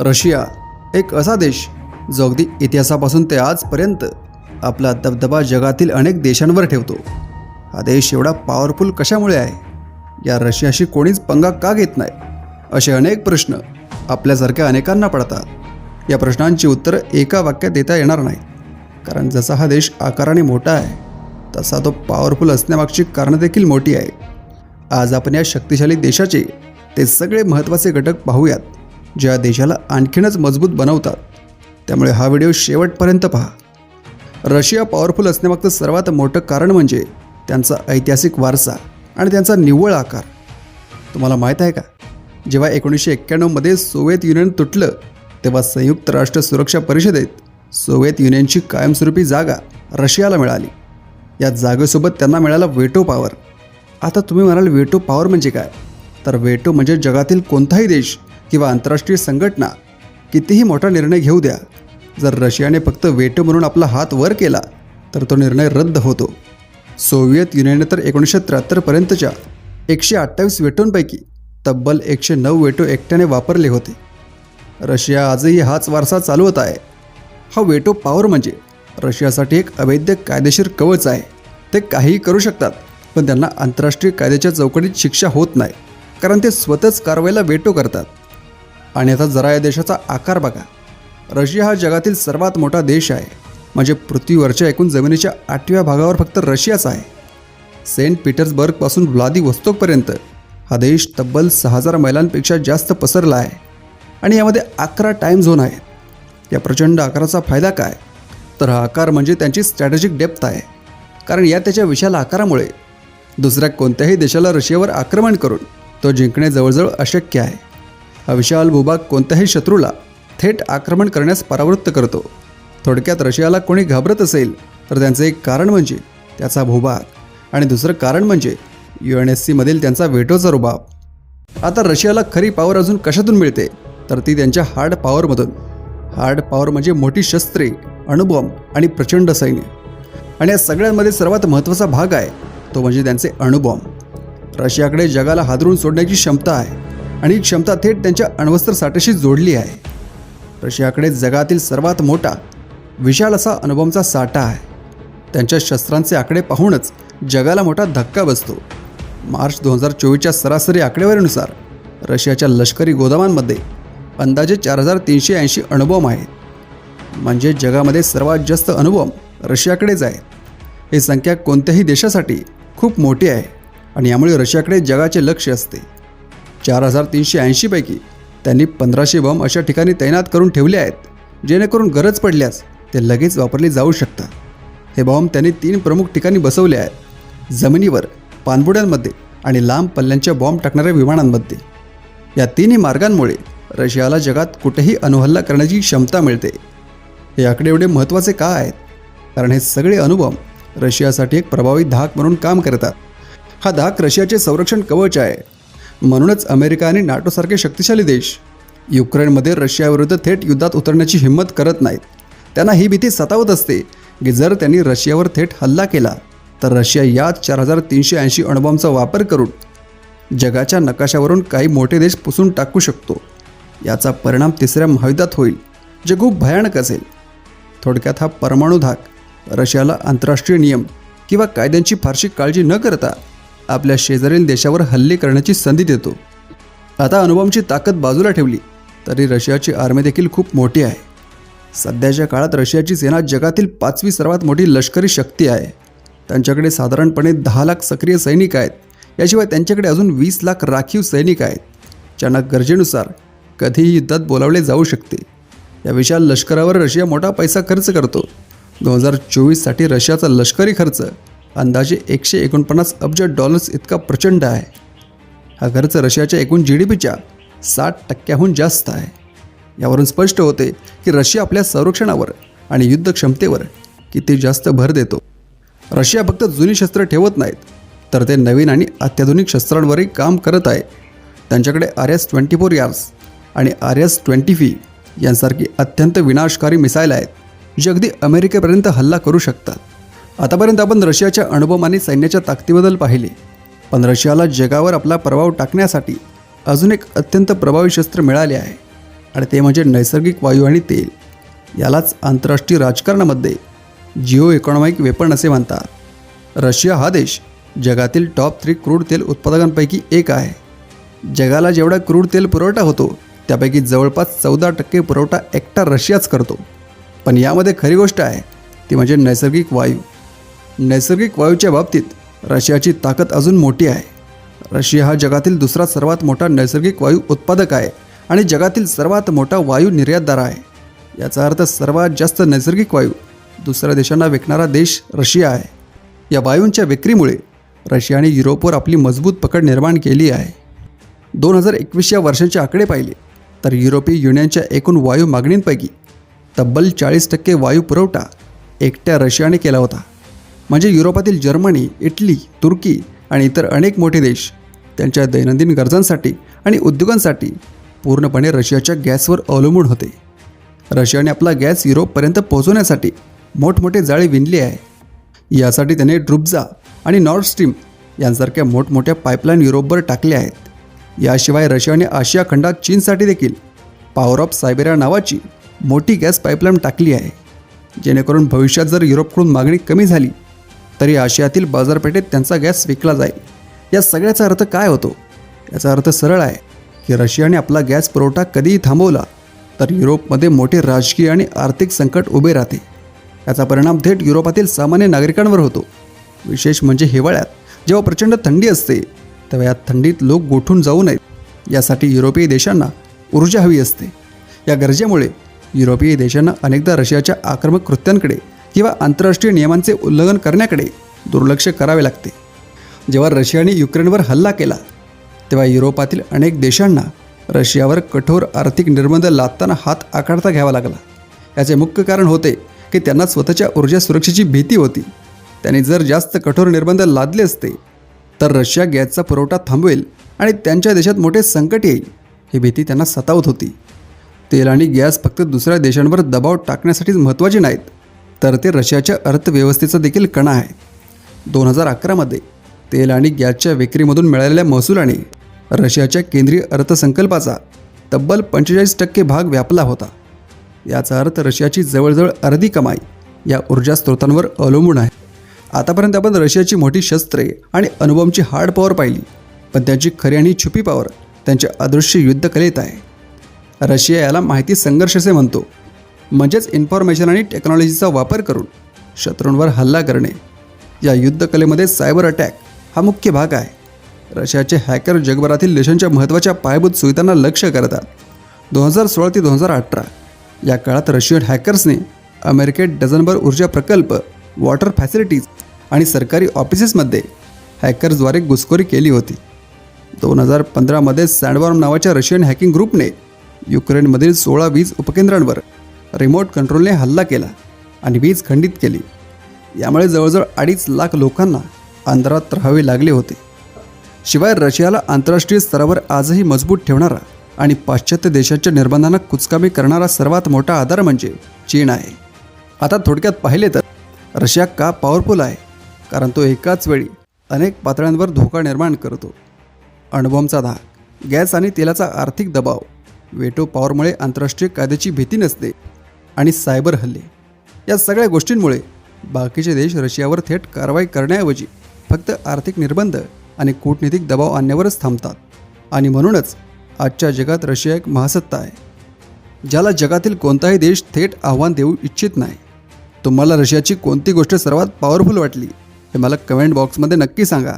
Russia एक असा देश जो अगदी इतिहासापासून ते आजपर्यंत आपला दबदबा जगातील अनेक देशांवर ठेवतो. हा देश एवढा पॉवरफुल कशामुळे आहे? या रशियाशी कोणीच पंगा का घेत नाही? असे अनेक प्रश्न आपल्यासारख्या अनेकांना पडतात. या प्रश्नांची उत्तरं एका वाक्यात देता येणार नाहीत. कारण जसा हा देश आकाराने मोठा आहे तसा तो पॉवरफुल असण्यामागची कारणं देखील मोठी आहे. आज आपण या शक्तिशाली देशाचे ते सगळे महत्त्वाचे घटक पाहूयात. ज्या देशाला आणखीनच मजबूत बनवतात. त्यामुळे हा व्हिडिओ शेवटपर्यंत पहा. रशिया पॉवरफुल असण्यामागचं सर्वात मोठं कारण म्हणजे त्यांचा ऐतिहासिक वारसा आणि त्यांचा निव्वळ आकार. तुम्हाला माहीत आहे का? जेव्हा एकोणीसशे एक्क्याण्णवमध्ये सोव्हिएत युनियन तुटलं तेव्हा संयुक्त राष्ट्र सुरक्षा परिषदेत सोव्हिएत युनियनची कायमस्वरूपी जागा रशियाला मिळाली. या जागेसोबत त्यांना मिळाला वेटो पॉवर आता तुम्ही म्हणाल वेटो पॉवर म्हणजे काय? तर वेटो म्हणजे जगातील कोणताही देश किंवा आंतरराष्ट्रीय संघटना कितीही मोठा निर्णय घेऊ द्या जर रशियाने फक्त वेटो म्हणून आपला हात वर केला तर तो निर्णय रद्द होतो. सोव्हिएत युनियनने तर एकोणीसशे त्र्याहत्तरपर्यंतच्या एकशे अठ्ठावीस वेटोंपैकी तब्बल एकशे नऊ वेटो एकट्याने वापरले होते. रशिया आजही हाच वारसा चालवत आहे. हा वेटो पॉवर म्हणजे रशियासाठी एक अवैध कायदेशीर कवच आहे. ते काहीही करू शकतात पण त्यांना आंतरराष्ट्रीय कायद्याच्या चौकटीत शिक्षा होत नाही कारण ते स्वतःच कारवाईला वेटो करतात. आणि आता जरा या देशाचा आकार बघा. रशिया हा जगातील सर्वात मोठा देश आहे. म्हणजे पृथ्वीवरच्या एकूण जमिनीच्या आठव्या भागावर फक्त रशियाच आहे. सेंट पीटर्सबर्गपासून व्लादिवोस्तोकपर्यंत हा देश तब्बल सहा हजार मैलांपेक्षा जास्त पसरला आहे. आणि यामध्ये अकरा टाईम झोन आहेत. या प्रचंड आकाराचा फायदा काय? तर हा आकार म्हणजे त्यांची स्ट्रॅटेजिक डेप्थ आहे. कारण या त्याच्या विशाल आकारामुळे दुसऱ्या कोणत्याही देशाला रशियावर आक्रमण करून तो जिंकणे जवळजवळ अशक्य आहे. हा विशाल भूभाग कोणत्याही शत्रूला थेट आक्रमण करण्यास परावृत्त करतो. थोडक्यात रशियाला कोणी घाबरत असेल तर त्यांचं एक कारण म्हणजे त्याचा भूभाग आणि दुसरं कारण म्हणजे यू एन एस सीमधील त्यांचा वेटोचा रुबाब. आता रशियाला खरी पॉवर अजून कशातून मिळते? तर ती त्यांच्या हार्ड पॉवरमधून हार्ड पॉवर म्हणजे मोठी शस्त्रे अणुबॉम्ब आणि प्रचंड सैन्य. आणि या सगळ्यांमध्ये सर्वात महत्त्वाचा भाग आहे तो म्हणजे त्यांचे अणुबॉम्ब. रशियाकडे जगाला हादरून सोडण्याची क्षमता आहे. आणि ही क्षमता थेट त्यांच्या अण्वस्त्र साठ्याशी जोडली आहे. रशियाकडे जगातील सर्वात मोठा विशाल असा अणुबॉम्बचा साठा आहे. त्यांच्या शस्त्रांचे आकडे पाहूनच जगाला मोठा धक्का बसतो. मार्च दोन हजार चोवीसच्या सरासरी आकडेवारीनुसार रशियाच्या लष्करी गोदामांमध्ये अंदाजे चार हजार तीनशे ऐंशी अणुबॉम्ब आहेत. म्हणजे जगामध्ये सर्वात जास्त अणुबॉम्ब रशियाकडेच आहेत. ही संख्या कोणत्याही देशासाठी खूप मोठी आहे आणि यामुळे रशियाकडे जगाचे लक्ष असते. चार हजार तीनशे ऐंशीपैकी त्यांनी पंधराशे बॉम्ब अशा ठिकाणी तैनात करून ठेवले आहेत जेणेकरून गरज पडल्यास ते लगेच वापरले जाऊ शकतात. हे बॉम्ब त्यांनी तीन प्रमुख ठिकाणी बसवले आहेत जमिनीवर पाणबुड्यांमध्ये आणि लांब पल्ल्यांच्या बॉम्ब टाकणाऱ्या विमानांमध्ये. या तिन्ही मार्गांमुळे रशियाला जगात कुठेही अणुहल्ला करण्याची क्षमता मिळते. हे आकडे एवढे महत्त्वाचे का आहेत? कारण हे सगळे अनुभव रशियासाठी एक प्रभावी धाक म्हणून काम करतात. हा धाक रशियाचे संरक्षण कवच आहे. म्हणूनच अमेरिका आणि नाटोसारखे शक्तिशाली देश युक्रेनमध्ये रशियाविरुद्ध थेट युद्धात उतरण्याची हिंमत करत नाहीत. त्यांना ही भीती सतावत असते की जर त्यांनी रशियावर थेट हल्ला केला तर रशिया याच चार हजार तीनशे ऐंशी अणुबॉम्बचा वापर करून जगाच्या नकाशावरून काही मोठे देश पुसून टाकू शकतो. याचा परिणाम तिसऱ्या महायुद्धात होईल जे खूप भयानक असेल. थोडक्यात हा परमाणू धाक रशियाला आंतरराष्ट्रीय नियम किंवा कायद्यांची फारशी काळजी न करता आपल्या शेजारील देशावर हल्ले करण्याची संधी देतो. आता अनुभवची ताकद बाजूला ठेवली तरी रशियाची आर्मी देखील खूप मोठी आहे. सध्याच्या काळात रशियाची सेना जगातील पाचवी सर्वात मोठी लष्करी शक्ती आहे. त्यांच्याकडे साधारणपणे दहा लाख सक्रिय सैनिक आहेत. याशिवाय त्यांच्याकडे अजून वीस लाख राखीव सैनिक आहेत ज्यांना गरजेनुसार कधीही युद्धात बोलावले जाऊ शकते. या विशाल लष्करावर रशिया मोठा पैसा खर्च करतो. दोन हजार चोवीससाठी रशियाचा लष्करी खर्च अंदाजे एकशे एकोणपन्नास अब्ज डॉलर्स इतका प्रचंड आहे. हा खर्च रशियाच्या एकूण जी डी पीच्या साठ टक्क्याहून जास्त आहे. यावरून स्पष्ट होते की रशिया आपल्या संरक्षणावर आणि युद्धक्षमतेवर किती जास्त भर देतो. रशिया फक्त जुनी शस्त्र ठेवत नाहीत तर ते नवीन आणि अत्याधुनिक शस्त्रांवरही काम करत आहे. त्यांच्याकडे R S twenty four Yars आणि आर एस ट्वेंटी फी यांसारखी अत्यंत विनाशकारी मिसाईल आहेत जे अगदी अमेरिकेपर्यंत हल्ला करू शकतात. आतापर्यंत आपण रशियाच्या अणुबॉम्ब आणि सैन्याच्या ताकदीबद्दल पाहिले. पण रशियाला जगावर आपला प्रभाव टाकण्यासाठी अजून एक अत्यंत प्रभावी शस्त्र मिळाले आहे आणि ते म्हणजे नैसर्गिक वायू आणि तेल. यालाच आंतरराष्ट्रीय राजकारणामध्ये जिओ इकॉनॉमिक वेपन असे म्हणतात. रशिया हा देश जगातील टॉप थ्री क्रूड तेल उत्पादकांपैकी एक आहे. जगाला जेवढा क्रूड तेल पुरवठा होतो त्यापैकी जवळपास चौदा टक्के पुरवठा एकटा रशियाच करतो. पण यामध्ये खरी गोष्ट आहे ती म्हणजे नैसर्गिक वायू. नैसर्गिक वायूच्या बाबतीत रशियाची ताकद अजून मोठी आहे. रशिया हा जगातील दुसरा सर्वात मोठा नैसर्गिक वायू उत्पादक आहे आणि जगातील सर्वात मोठा वायू निर्यातदार आहे. याचा अर्थ सर्वात जास्त नैसर्गिक वायू दुसऱ्या देशांना विकणारा देश रशिया आहे. या वायूंच्या विक्रीमुळे रशियाने युरोपवर आपली मजबूत पकड निर्माण केली आहे. दोन हजार एकवीस या वर्षाचे आकडे पाहिले तर युरोपीय युनियनच्या एकूण वायू मागणींपैकी तब्बल चाळीस टक्के वायू पुरवठा एकट्या रशियाने केला होता. म्हणजे युरोपातील जर्मनी इटली तुर्की आणि इतर अनेक मोठे देश त्यांच्या दैनंदिन गरजांसाठी आणि उद्योगांसाठी पूर्णपणे रशियाच्या गॅसवर अवलंबून होते. रशियाने आपला गॅस युरोपपर्यंत पोहोचवण्यासाठी मोठमोठे जाळे विणले आहे. यासाठी त्याने ड्रुब्जा आणि नॉर्थ स्ट्रीम यांसारख्या मोठमोठ्या पाईपलाईन युरोपवर टाकल्या आहेत. याशिवाय रशियाने आशिया खंडात चीनसाठी देखील पॉवर ऑफ सायबेरिया नावाची मोठी गॅस पाईपलाईन टाकली आहे. जेणेकरून भविष्यात जर युरोपकडून मागणी कमी झाली तरी आशियातील बाजारपेठेत त्यांचा गॅस विकला जाईल. या सगळ्याचा अर्थ काय होतो? याचा अर्थ सरळ आहे की रशियाने आपला गॅस पुरवठा कधीही थांबवला तर युरोपमध्ये मोठे राजकीय आणि आर्थिक संकट उभे राहते. याचा परिणाम थेट युरोपातील सामान्य नागरिकांवर होतो. विशेष म्हणजे हिवाळ्यात जेव्हा प्रचंड थंडी असते तेव्हा या थंडीत लोक गोठून जाऊ नयेत. यासाठी युरोपीय देशांना ऊर्जा हवी असते. या गरजेमुळे युरोपीय देशांना अनेकदा रशियाच्या आक्रमक कृत्यांकडे किंवा आंतरराष्ट्रीय नियमांचे उल्लंघन करण्याकडे दुर्लक्ष करावे लागते. जेव्हा रशियाने युक्रेनवर हल्ला केला तेव्हा युरोपातील अनेक देशांना रशियावर कठोर आर्थिक निर्बंध लादताना हात आकारता घ्यावा लागला. याचे मुख्य कारण होते की त्यांना स्वतःच्या ऊर्जा सुरक्षेची भीती होती. त्यांनी जर जास्त कठोर निर्बंध लादले असते तर रशिया गॅसचा पुरवठा थांबवेल आणि त्यांच्या देशात मोठे संकट येईल ही भीती त्यांना सतावत होती. तेल आणि गॅस फक्त दुसऱ्या देशांवर दबाव टाकण्यासाठीच महत्त्वाचे नाहीत. तर ते रशियाच्या अर्थव्यवस्थेचा देखील कणा आहे. दोन हजार अकरामध्ये तेल आणि गॅसच्या विक्रीमधून मिळालेल्या महसुलाने रशियाच्या केंद्रीय अर्थसंकल्पाचा तब्बल पंचेचाळीस टक्के भाग व्यापला होता. याचा अर्थ रशियाची जवळजवळ अर्धी कमाई या ऊर्जा स्रोतांवर अवलंबून आहे. आतापर्यंत आपण रशियाची मोठी शस्त्रे आणि अनुभवची हार्ड पॉवर पाहिली पण त्यांची खरी आणि छुपी पॉवर त्यांच्या अदृश्य युद्धकलेत आहे. रशिया याला माहिती संघर्ष असे म्हणतो. म्हणजेच इन्फॉर्मेशन आणि टेक्नॉलॉजीचा वापर करून शत्रूंवर हल्ला करणे. या युद्धकलेमध्ये सायबर अटॅक हा मुख्य भाग आहे. रशियाचे हॅकर जगभरातील देशांच्या महत्त्वाच्या पायाभूत सुविधांना लक्ष करतात. दोन हजार सोळा ते दोन हजार अठरा या काळात रशियन हॅकर्सने अमेरिकेत डझनभर ऊर्जा प्रकल्प वॉटर फॅसिलिटीज आणि सरकारी ऑफिसेसमध्ये हॅकर्सद्वारे घुसखोरी केली होती. दोन हजार पंधरामध्ये सँडवॉर्म नावाच्या रशियन हॅकिंग ग्रुपने युक्रेनमधील सोळा वीज उपकेंद्रांवर रिमोट कंट्रोलने हल्ला केला आणि वीज खंडित केली. यामुळे जवळजवळ अडीच लाख लोकांना अंधारात राहावे लागले होते. शिवाय रशियाला आंतरराष्ट्रीय स्तरावर आजही मजबूत ठेवणारा आणि पाश्चात्य देशाच्या निर्बंधांना कुचकामी करणारा सर्वात मोठा आधार म्हणजे चीन आहे. आता थोडक्यात पाहिले तर रशिया का पॉवरफुल आहे? कारण तो एकाच वेळी अनेक पातळ्यांवर धोका निर्माण करतो. अणुबॉम्बचा धाक गॅस आणि तेलाचा आर्थिक दबाव वेटो पॉवरमुळे आंतरराष्ट्रीय कायद्याची भीती नसते. आणि सायबर हल्ले. या सगळ्या गोष्टींमुळे बाकीचे देश रशियावर थेट कारवाई करण्याऐवजी फक्त आर्थिक निर्बंध आणि कूटनीतिक दबाव आणण्यावरच थांबतात. आणि म्हणूनच आजच्या जगात रशिया एक महासत्ता आहे. ज्याला जगातील कोणताही देश थेट आव्हान देऊ इच्छित नाही. तुम्हाला रशियाची कोणती गोष्ट सर्वात पॉवरफुल वाटली हे मला कमेंट बॉक्समध्ये नक्की सांगा.